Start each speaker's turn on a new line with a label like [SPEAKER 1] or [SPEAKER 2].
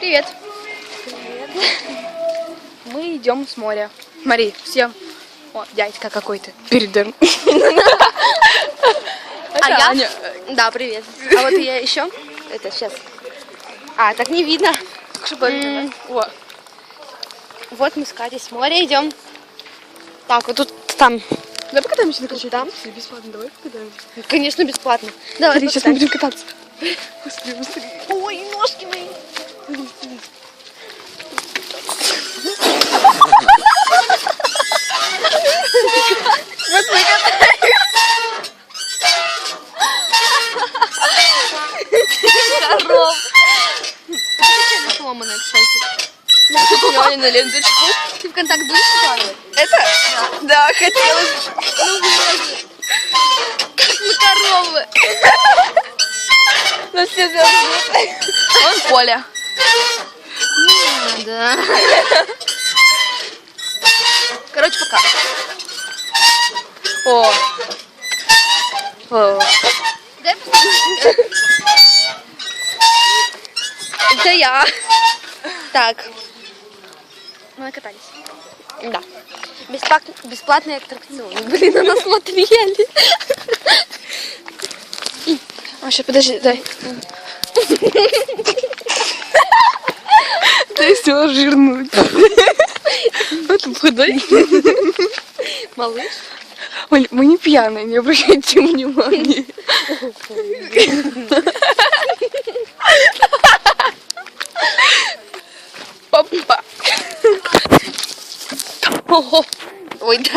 [SPEAKER 1] Привет. Мы идем с моря. Смотри, всем. О, дядька какой-то. Передом.
[SPEAKER 2] А я?
[SPEAKER 1] Аня.
[SPEAKER 2] Да, привет. А вот я еще. Это сейчас. А, так не видно.
[SPEAKER 1] О,
[SPEAKER 2] Вот мы с Катей с моря идем. Так, вот тут там.
[SPEAKER 1] давай покатаемся на крыше.
[SPEAKER 2] Там?
[SPEAKER 1] Бесплатно, давай покатаемся.
[SPEAKER 2] Конечно, бесплатно. Давай,
[SPEAKER 1] Смотри, сейчас мы будем кататься. Быстрее, быстрее.
[SPEAKER 2] Ой, ножки мои.
[SPEAKER 1] Вот мы
[SPEAKER 2] Коров. Это сломанная, кстати.
[SPEAKER 1] катаемся на ленточку.
[SPEAKER 2] Ты в контакт будешь складывать?
[SPEAKER 1] Это? Да, хотелось.
[SPEAKER 2] Ну, выложи. Как мы коровы.
[SPEAKER 1] Нас все зовут. Он Коля.
[SPEAKER 2] Не надо. Короче, пока.
[SPEAKER 1] О. О.
[SPEAKER 2] Дай посмотреть. Это я. Так. Мы накатались. Да. Бесплатный, бесплатный аттракцион. Блин, на нас смотрели.
[SPEAKER 1] А, сейчас, подожди, дай. Дай все жирнуть. Это подай.
[SPEAKER 2] Малыш.
[SPEAKER 1] Оль, мы не пьяные, не обращайте внимания. Опа.
[SPEAKER 2] Ого. Ой, да.